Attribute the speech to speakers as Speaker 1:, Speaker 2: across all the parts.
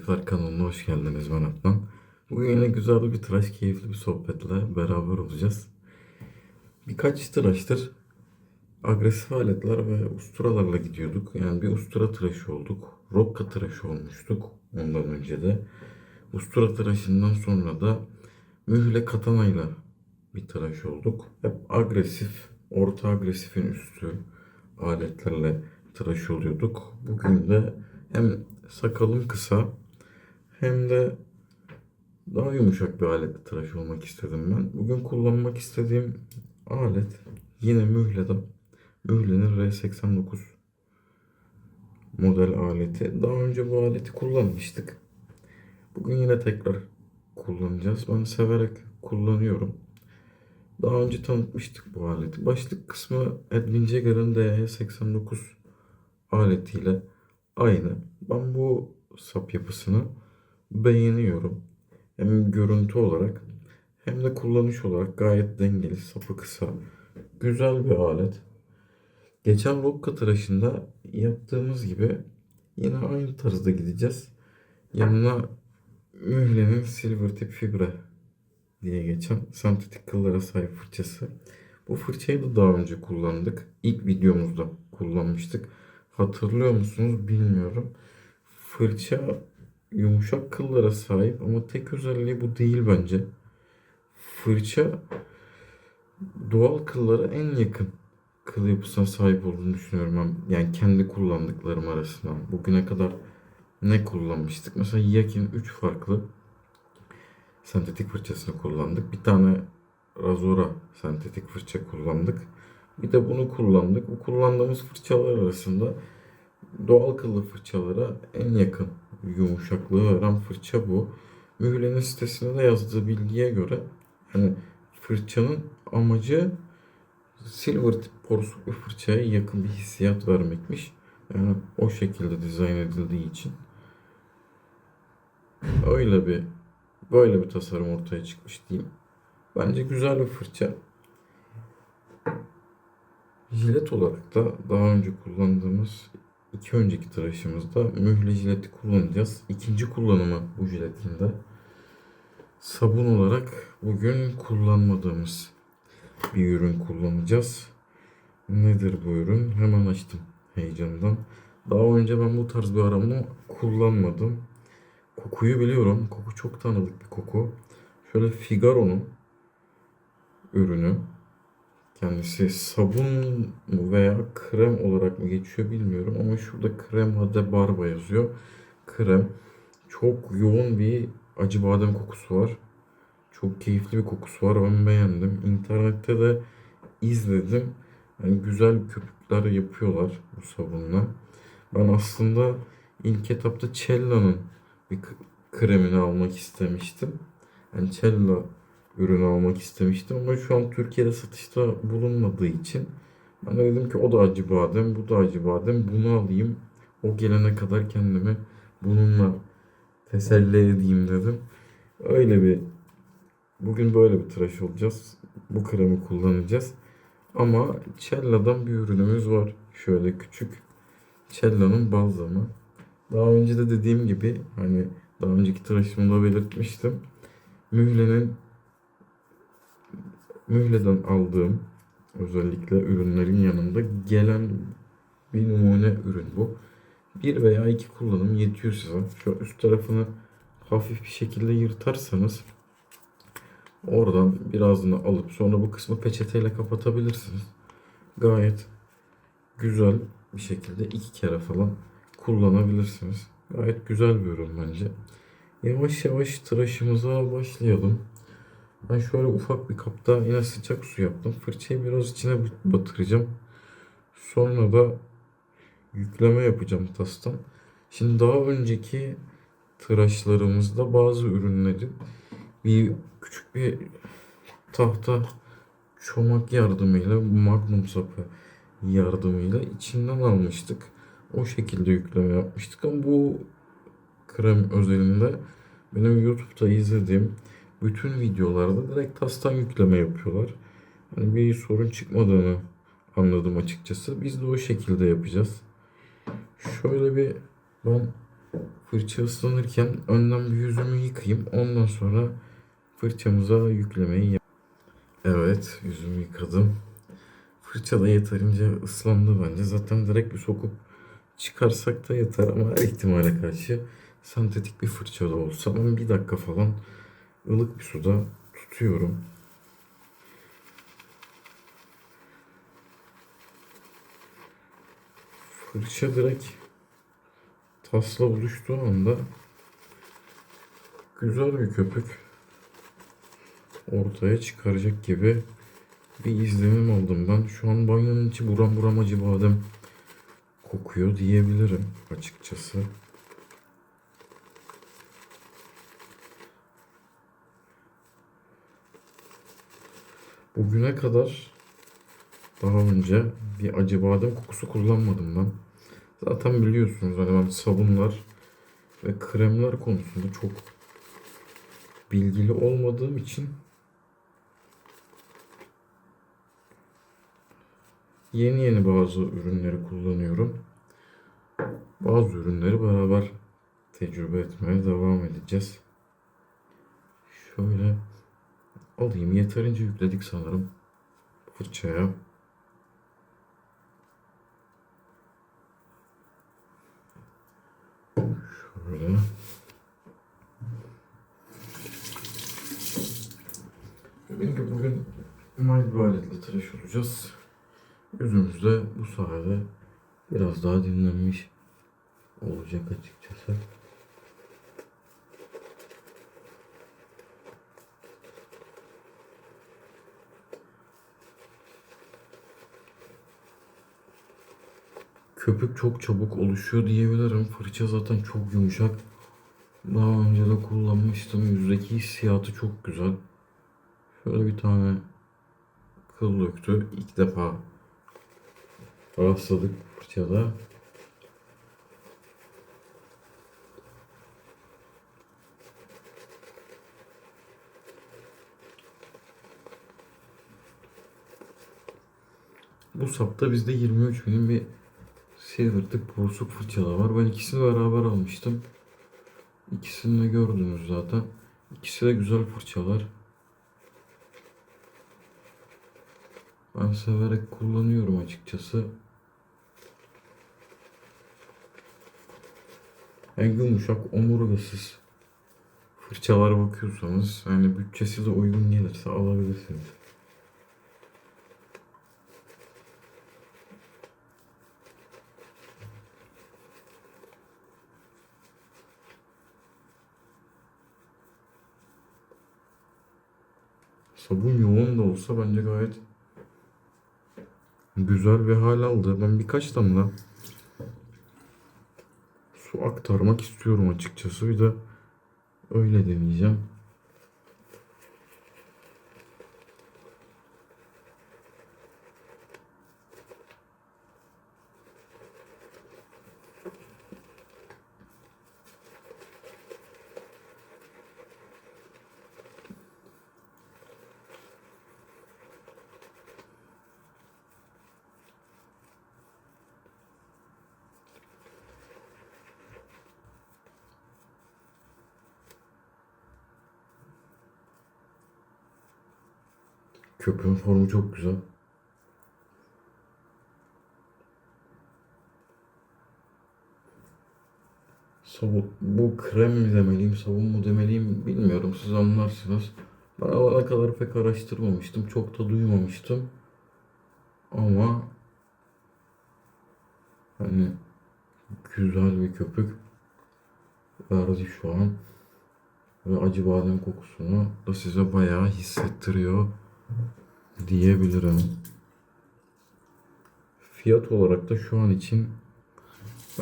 Speaker 1: Keyifler kanalına hoş geldiniz ben Adnan. Bugün yine güzel bir tıraş, keyifli bir sohbetle beraber olacağız. Birkaç tıraştır agresif aletler ve usturalarla gidiyorduk. Yani bir ustura tıraşı olduk. Rokka tıraşı olmuştuk ondan önce de. Ustura tıraşından sonra da mühle katanayla bir tıraş olduk. Hep agresif, orta agresifin üstü aletlerle tıraş oluyorduk. Bugün de hem sakalım kısa hem de daha yumuşak bir aletle tıraş olmak istedim ben. Bugün kullanmak istediğim alet yine mühleden. Mühlenin R89 model aleti. Daha önce bu aleti kullanmıştık. Bugün yine tekrar kullanacağız. Ben severek kullanıyorum. Daha önce tanıtmıştık bu aleti. Başlık kısmı Edwin Jagger'ın DE89 aletiyle aynı. Ben bu sap yapısını beğeniyorum. Hem görüntü olarak hem de kullanış olarak gayet dengeli, sapı kısa. Güzel bir alet. Geçen Rokka tıraşında yaptığımız gibi yine aynı tarzda gideceğiz. Yanına mühlenin silver tip fibre diye geçen sentetik kıllara sahip fırçası. Bu fırçayı da daha önce kullandık. İlk videomuzda kullanmıştık. Hatırlıyor musunuz bilmiyorum. Fırça yumuşak kıllara sahip ama tek özelliği bu değil bence. Fırça doğal kıllara en yakın kıl yapısına sahip olduğunu düşünüyorum ben. Yani kendi kullandıklarım arasından. Bugüne kadar ne kullanmıştık? Mesela Yakin 3 farklı sentetik fırçasını kullandık. Bir tane Razora sentetik fırça kullandık. Bir de bunu kullandık. Bu kullandığımız fırçalar arasında doğal kıllı fırçalara en yakın yumuşaklığı veren fırça bu. Mühlenin sitesinde de yazdığı bilgiye göre hani fırçanın amacı silver tip porsuk bir fırçaya yakın bir hissiyat vermekmiş. Yani o şekilde dizayn edildiği için öyle bir böyle bir tasarım ortaya çıkmış diyeyim. Bence güzel bir fırça. Jilet olarak da daha önce kullandığımız iki önceki tıraşımızda mühle jileti kullanacağız. İkinci kullanımı bu jiletin. Sabun olarak bugün kullanmadığımız bir ürün kullanacağız. Nedir bu ürün? Hemen açtım heyecandan. Daha önce ben bu tarz bir arama kullanmadım. Kokuyu biliyorum. Koku çok tanıdık bir koku. Şöyle Figaro'nun ürünü. Kendisi sabun mu veya krem olarak mı geçiyor bilmiyorum ama şurada krem hade barba yazıyor. Krem. Çok yoğun bir acı badem kokusu var. Çok keyifli bir kokusu var. Ben beğendim. İnternette de izledim. Yani güzel köpükler yapıyorlar bu sabunla. Ben aslında ilk etapta Cella'nın bir kremini almak istemiştim. Yani Cella ürünü almak istemiştim ama şu an Türkiye'de satışta bulunmadığı için ben de dedim ki o da acı badem, bu da acı badem. Bunu alayım. O gelene kadar kendimi bununla teselli edeyim dedim. Öyle bir bugün böyle bir tıraş olacağız. Bu kremi kullanacağız. Ama Cella'dan bir ürünümüz var. Şöyle küçük. Cella'nın balzamı. Daha önce de dediğim gibi hani daha önceki tıraşımda belirtmiştim. Mühlenin mühleden aldığım özellikle ürünlerin yanında gelen bir numune ürün bu. Bir veya iki kullanım yetiyor size. Şu üst tarafını hafif bir şekilde yırtarsanız oradan birazını alıp sonra bu kısmı peçeteyle kapatabilirsiniz. Gayet güzel bir şekilde iki kere falan kullanabilirsiniz. Gayet güzel bir ürün bence. Yavaş yavaş tıraşımıza başlayalım. Ben şöyle ufak bir kapta yine sıcak su yaptım. Fırçayı biraz içine batıracağım. Sonra da yükleme yapacağım tastan. Şimdi daha önceki tıraşlarımızda bazı ürünlerin bir küçük bir tahta çomak yardımıyla magnum sapı yardımıyla içinden almıştık. O şekilde yükleme yapmıştık ama bu krem özelinde benim YouTube'da izlediğim bütün videolarda direkt tastan yükleme yapıyorlar. Hani bir sorun çıkmadığını anladım açıkçası. Biz de o şekilde yapacağız. Şöyle bir ben Fırça ıslanırken önden bir yüzümü yıkayayım. Ondan sonra fırçamıza yüklemeyi yap. Evet yüzümü yıkadım. Fırça da yeterince ıslandı bence. Zaten direkt bir sokup çıkarsak da yeter ama her ihtimale karşı sentetik bir fırça da olsa ben bir dakika falan ılık bir suda tutuyorum. Fırça direkt tasla buluştuğu anda güzel bir köpük ortaya çıkaracak gibi bir izlenim aldım ben. Şu an banyonun içi buram buram acı badem kokuyor diyebilirim açıkçası. Bugüne kadar daha önce bir acı badem kokusu kullanmadım ben. Zaten biliyorsunuz hani ben sabunlar ve kremler konusunda çok bilgili olmadığım için yeni yeni bazı ürünleri kullanıyorum. Bazı ürünleri beraber tecrübe etmeye devam edeceğiz. Şöyle alayım. Yeterince yükledik sanırım fırçaya. Şöyle. Gibi bugün mail bir aletle tıraş olacağız. Yüzümüz de bu sayede biraz daha dinlenmiş olacak açıkçası. Köpük çok çabuk oluşuyor diyebilirim. Fırça zaten çok yumuşak. Daha önce de kullanmıştım. Yüzdeki hissiyatı çok güzel. Şöyle bir tane kıl döktü. İlk defa rastladık fırçada. Bu sapta bizde 23 milim bir Silvertip porsuk fırçalar var. Ben ikisini beraber almıştım. İkisini de gördünüz zaten. İkisi de güzel fırçalar. Ben severek kullanıyorum açıkçası. En yumuşak omurgasız fırçalara bakıyorsanız yani bütçesi de uygun gelirse alabilirsiniz. Sabun yoğun da olsa bence gayet güzel bir hal aldı. Ben birkaç damla su aktarmak istiyorum açıkçası. Bir de öyle deneyeceğim. Köpüğün formu çok güzel. Sabun, bu krem mi demeliyim, sabun mu demeliyim bilmiyorum. Siz anlarsınız. Ben alana kadar pek araştırmamıştım. Çok da duymamıştım. Ama hani güzel bir köpük verdi şu an. Ve acı badem kokusunu da size bayağı hissettiriyor diyebilirim. Fiyat olarak da şu an için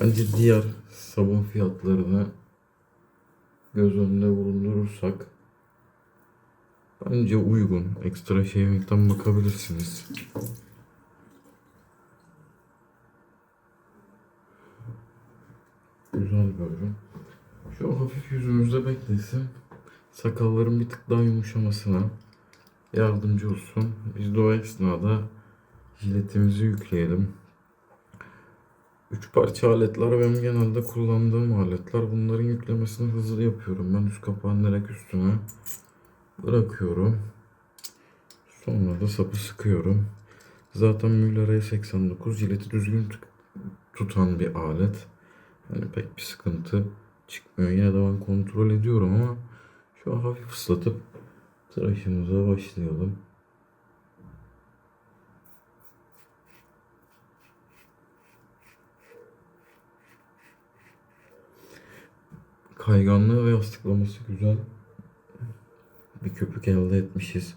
Speaker 1: bence diğer sabun fiyatlarını göz önünde bulundurursak bence uygun. Ekstra shaving'den bakabilirsiniz. Güzel bir ürün. Şu hafif yüzümüzde beklesin. Sakalların bir tık daha yumuşamasına yardımcı olsun. Biz de o esnada jiletimizi yükleyelim. Üç parça aletler benim genelde kullandığım aletler. Bunların yüklemesini hızlı yapıyorum. Ben üst kapağını direkt üstüne bırakıyorum. Sonra da sapı sıkıyorum. Zaten Müller E89 jileti düzgün tut- tutan bir alet. Hani pek bir sıkıntı çıkmıyor. Yine de ben kontrol ediyorum ama şu an hafif ıslatıp tıraşımıza başlayalım. Kayganlığı ve yastıklaması güzel. Bir köpük elde etmişiz.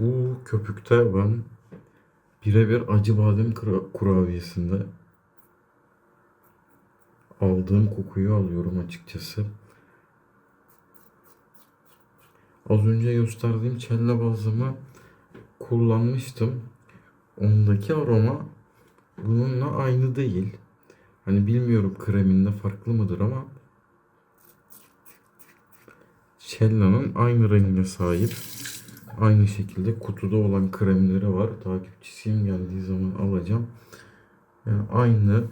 Speaker 1: Bu köpükte ben birebir acı badem kura- kurabiyesinde aldığım kokuyu alıyorum açıkçası. Az önce gösterdiğim çelle bazımı kullanmıştım. Ondaki aroma bununla aynı değil. Hani bilmiyorum kreminde farklı mıdır ama Cella'nın aynı renge sahip. Aynı şekilde kutuda olan kremleri var. Takipçisiyim geldiği zaman alacağım. Yani aynı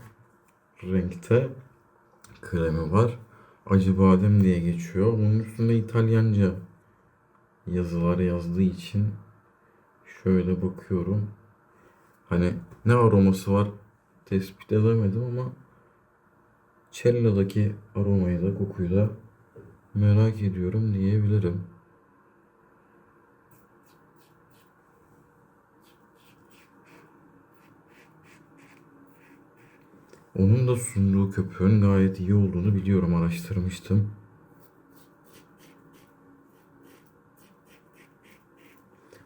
Speaker 1: renkte kremi var. Acı badem diye geçiyor. Bunun üstünde İtalyanca yazılar yazdığı için şöyle bakıyorum. Hani ne aroması var tespit edemedim ama Cella'daki aromayı da kokuyu da merak ediyorum diyebilirim. Onun da sunduğu köpüğün gayet iyi olduğunu biliyorum, araştırmıştım.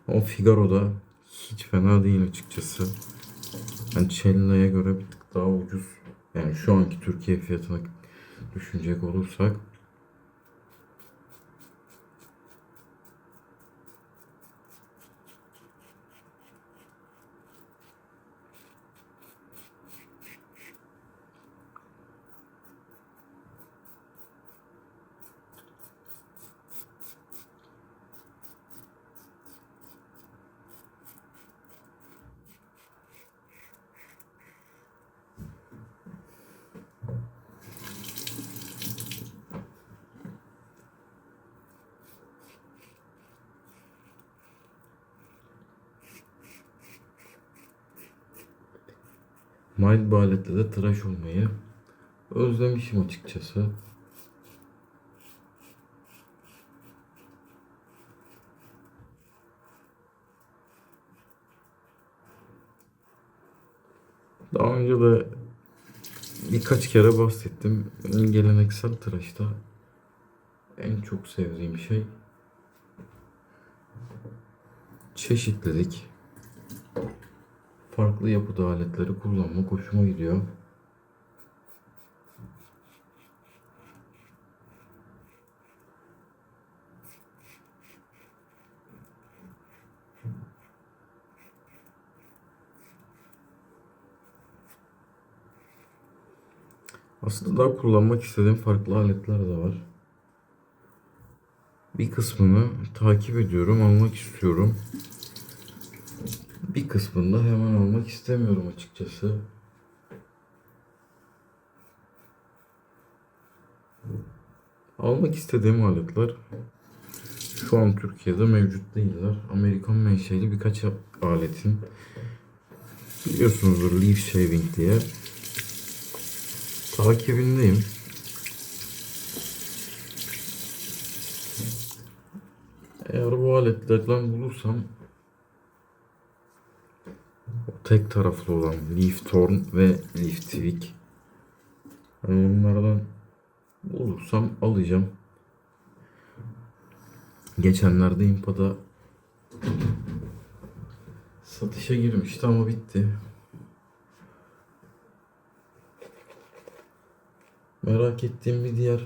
Speaker 1: O Figaro da hiç fena değil açıkçası. Yani Cella'ya göre bir tık daha ucuz. Yani şu anki Türkiye fiyatına düşünecek olursak. Bir aletle de tıraş olmayı özlemişim açıkçası. Daha önce de birkaç kere bahsettim. Geleneksel tıraşta en çok sevdiğim şey çeşitlilik. Farklı yapıda aletleri kullanmak hoşuma gidiyor. Aslında daha kullanmak istediğim farklı aletler de var. Bir kısmını takip ediyorum, almak istiyorum. Bir kısmını da hemen almak istemiyorum açıkçası. Almak istediğim aletler şu an Türkiye'de mevcut değiller. Amerikan menşeli birkaç aletin biliyorsunuzdur Leaf Shaving diye takibindeyim. Eğer bu aletlerden bulursam tek taraflı olan Leaf Torn ve Leaf Twig yani onlardan bulursam alacağım. Geçenlerde Impa'da satışa girmişti ama bitti. merak ettiğim bir diğer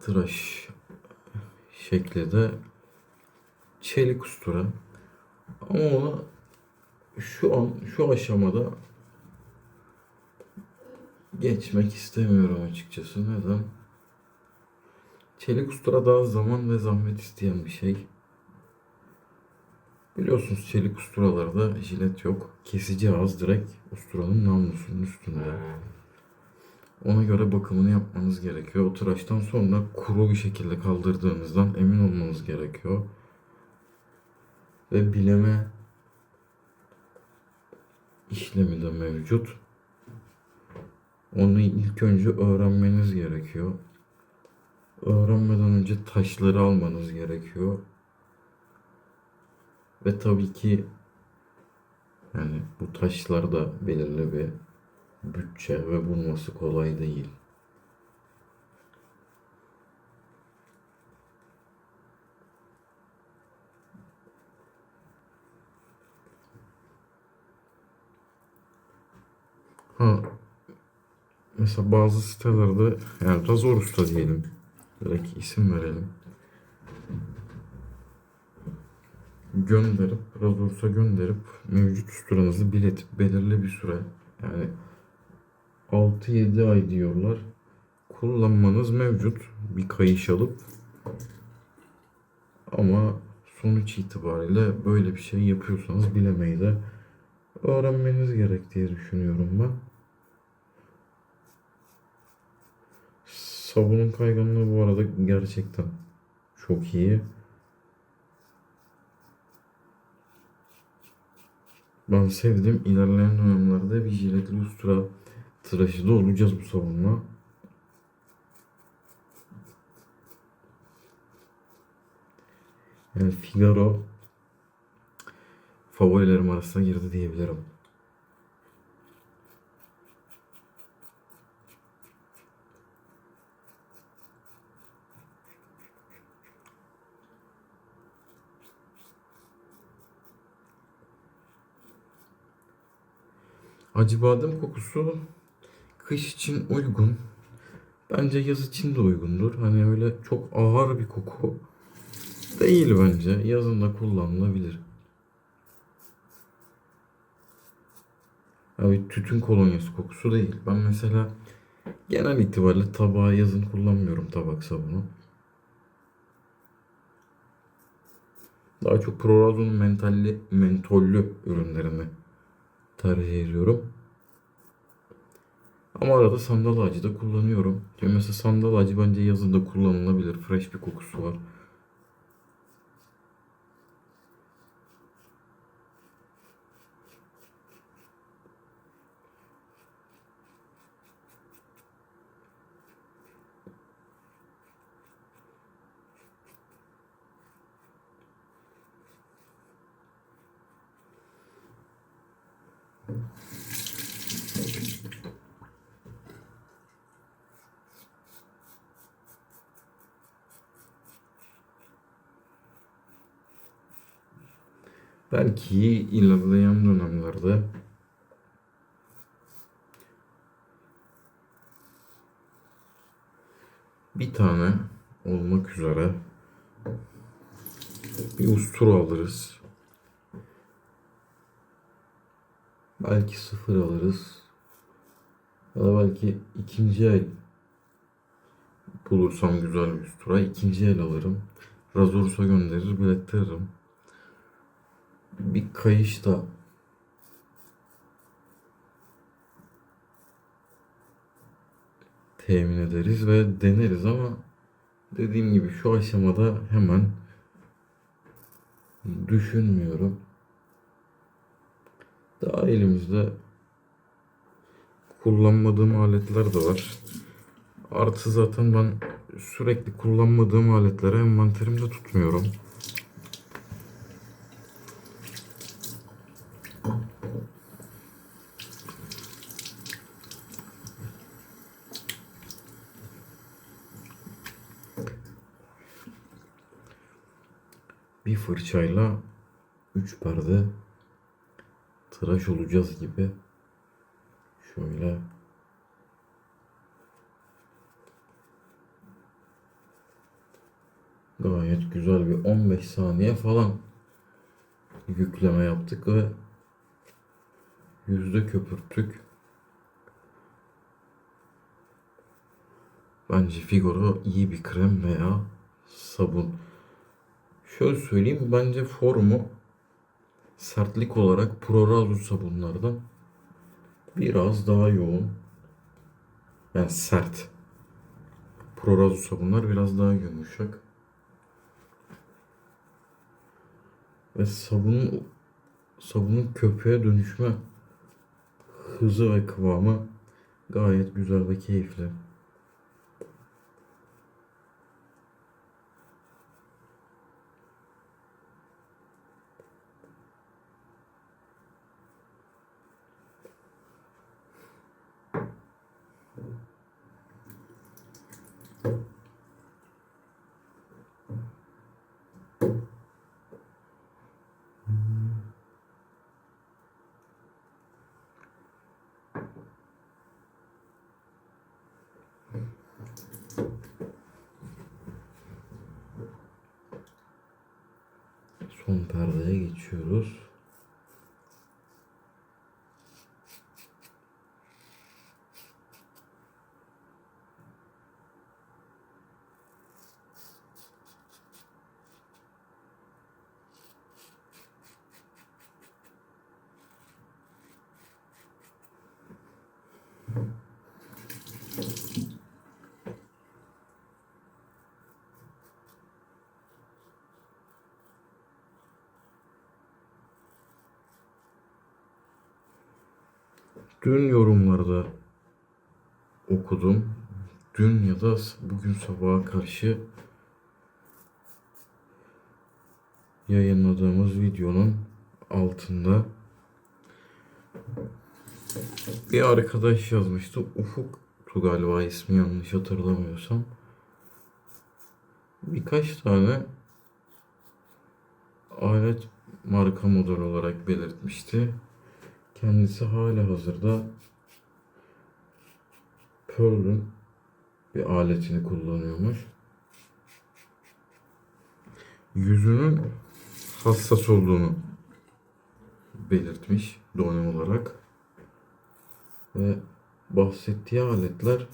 Speaker 1: tıraş şekli çelik ustura. Ama ona şu an şu aşamada geçmek istemiyorum açıkçası. Neden? Çelik ustura daha zaman ve zahmet isteyen bir şey. Biliyorsunuz çelik usturalarda jilet yok. Kesici ağız direkt usturanın namlusunun üstünde. Ona göre bakımını yapmanız gerekiyor. O tıraştan sonra kuru bir şekilde kaldırdığınızdan emin olmanız gerekiyor. Ve bileme işlemi de mevcut. Onu ilk önce öğrenmeniz gerekiyor. Öğrenmeden önce taşları almanız gerekiyor. Ve tabii ki yani bu taşlar da belirli bir bütçe ve bulması kolay değil. Ha, mesela bazı sitelerde yani Razor Usta diyelim. Direkt isim verelim. Gönderip, Razor'sa gönderip mevcut usturanızı biletip belirli bir süre yani 6-7 ay diyorlar. Kullanmanız mevcut. Bir kayış alıp ama sonuç itibariyle böyle bir şey yapıyorsanız bilemeyi de öğrenmeniz gerek diye düşünüyorum ben. Sabunun kayganlığı bu arada gerçekten çok iyi. Ben sevdim. İlerleyen dönemlerde bir jiletli ustura tıraşı da olacağız bu sabunla. Yani Figaro favorilerim arasına girdi diyebilirim. Acı badem kokusu kış için uygun. Bence yaz için de uygundur. Hani öyle çok ağır bir koku değil bence. Yazın da kullanılabilir. Abi tütün kolonyası kokusu değil. Ben mesela genel itibariyle tabağı yazın kullanmıyorum tabak sabunu. Daha çok Prorazzo'nun mentalli, mentollü ürünlerini tercih ediyorum. Ama arada sandal ağacı da kullanıyorum. Yani mesela sandal ağacı bence yazın da kullanılabilir. Fresh bir kokusu var. Belki ilerleyen dönemlerde bir tane olmak üzere bir ustura alırız. Belki sıfır alırız. Ya da belki ikinci el bulursam güzel bir ustura. ikinci el alırım. Razorus'a gönderir, bilettiririm. Bir kayış da temin ederiz ve deneriz ama dediğim gibi şu aşamada hemen düşünmüyorum. Daha elimizde kullanmadığım aletler de var. Artı zaten ben sürekli kullanmadığım aletleri envanterimde tutmuyorum. Bir fırçayla 3 perde tıraş olacağız gibi. Şöyle gayet güzel bir 15 saniye falan yükleme yaptık ve yüzde köpürttük. Bence Figaro iyi bir krem veya sabun. Şöyle söyleyeyim bence formu sertlik olarak Prorazo sabunlardan biraz daha yoğun. Yani sert. Prorazo sabunlar biraz daha yumuşak. Ve sabunun sabunun köpüğe dönüşme hızı ve kıvamı gayet güzel ve keyifli. Perdeye geçiyoruz. Dün yorumlarda okudum. Dün ya da bugün sabaha karşı yayınladığımız videonun altında bir arkadaş yazmıştı. Ufuk'tu galiba ismi yanlış hatırlamıyorsam. Birkaç tane alet marka model olarak belirtmişti. Kendisi hala hazırda Pearl'ün bir aletini kullanıyormuş. Yüzünün hassas olduğunu belirtmiş donem olarak. Ve bahsettiği aletler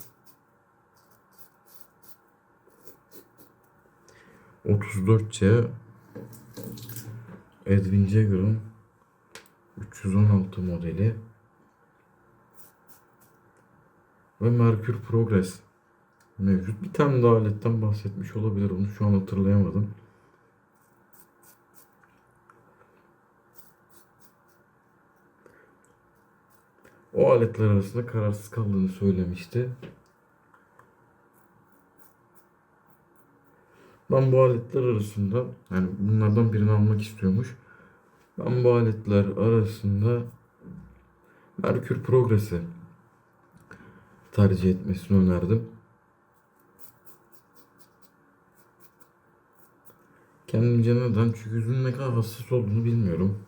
Speaker 1: 34C Edwin Jagger'ın 316 modeli ve Merkür Progress mevcut. Bir tane daha aletten bahsetmiş olabilir. Onu şu an hatırlayamadım. O aletler arasında kararsız kaldığını söylemişti. Ben bu aletler arasında yani bunlardan birini almak istiyormuş. Ben arasında Merkür Progress'i tercih etmesini önerdim. Kendimce neden? Çünkü yüzünün ne kadar hassas olduğunu bilmiyorum.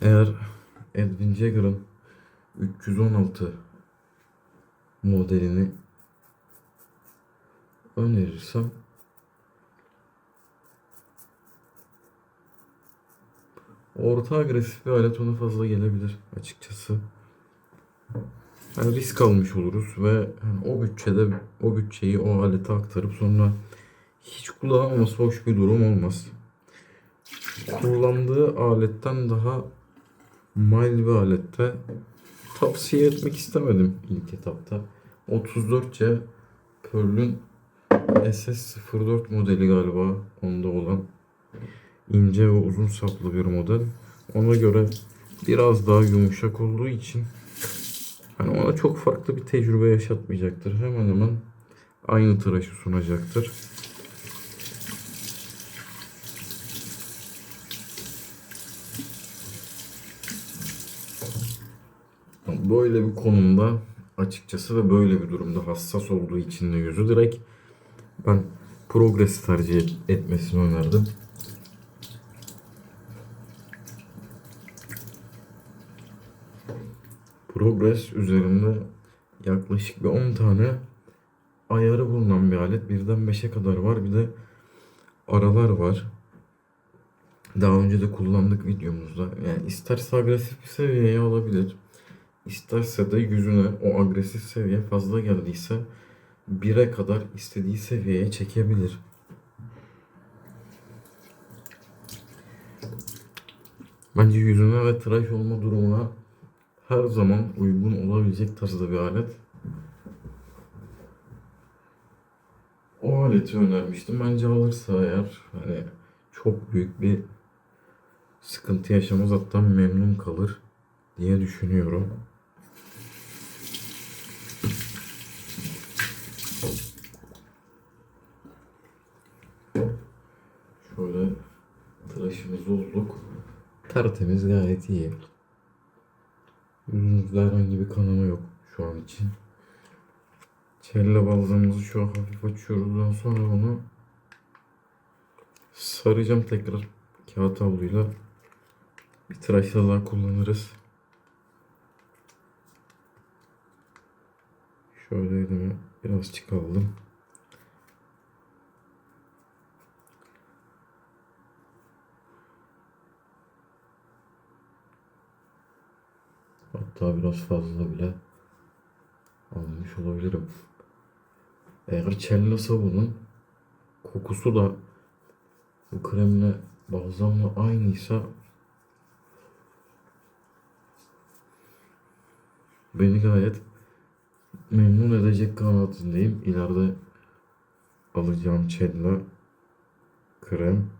Speaker 1: Eğer Edwin Jagger'ın 316 modelini önerirsem orta agresif bir alet ona fazla gelebilir açıkçası. Yani risk almış oluruz ve yani o bütçede o bütçeyi o alete aktarıp sonra hiç kullanamaması hoş bir durum olmaz. Kullandığı aletten daha mild bir alette tavsiye etmek istemedim ilk etapta. 34C Pearl'ün SS04 modeli galiba onda olan ince ve uzun saplı bir model. Ona göre biraz daha yumuşak olduğu için hani ona çok farklı bir tecrübe yaşatmayacaktır. Hemen hemen aynı tıraşı sunacaktır. Böyle bir konumda açıkçası ve böyle bir durumda hassas olduğu için de yüzü direkt ben Progress tercih et- etmesini önerdim. Progress üzerinde yaklaşık bir 10 tane ayarı bulunan bir alet. Birden 5'e kadar var. Bir de aralar var. Daha önce de kullandık videomuzda. Yani isterse agresif bir seviyeye alabilir. İsterse de yüzüne o agresif seviye fazla geldiyse 1'e kadar istediği seviyeye çekebilir. Bence yüzüne ve tıraş olma durumuna her zaman uygun olabilecek tarzda bir alet. O aleti önermiştim. Bence alırsa eğer hani çok büyük bir sıkıntı yaşamaz hatta memnun kalır diye düşünüyorum. Şöyle tıraşımızı olduk. Tertemiz gayet iyi. Yüzümüzde herhangi bir kanama yok şu an için. Kelle balgamımızı şu an hafif açıyoruz. Daha sonra onu saracağım tekrar kağıt havluyla. Bir tıraşla daha kullanırız. Şöyle elime biraz çıkaldım. Hatta biraz fazla bile almış olabilirim. Eğer Cella sabunun kokusu da bu kremle balzamla aynıysa beni gayet memnun edecek kanaatindeyim. İleride alacağım Cella krem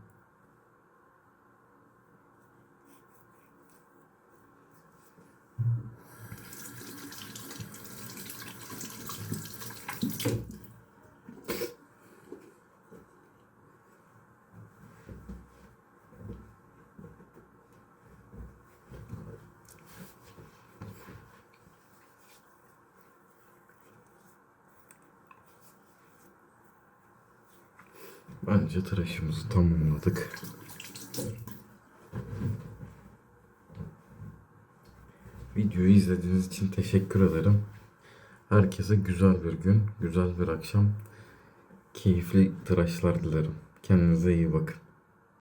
Speaker 1: Bence tıraşımızı tamamladık. Videoyu izlediğiniz için teşekkür ederim. Herkese güzel bir gün, güzel bir akşam, keyifli tıraşlar dilerim. Kendinize iyi bakın.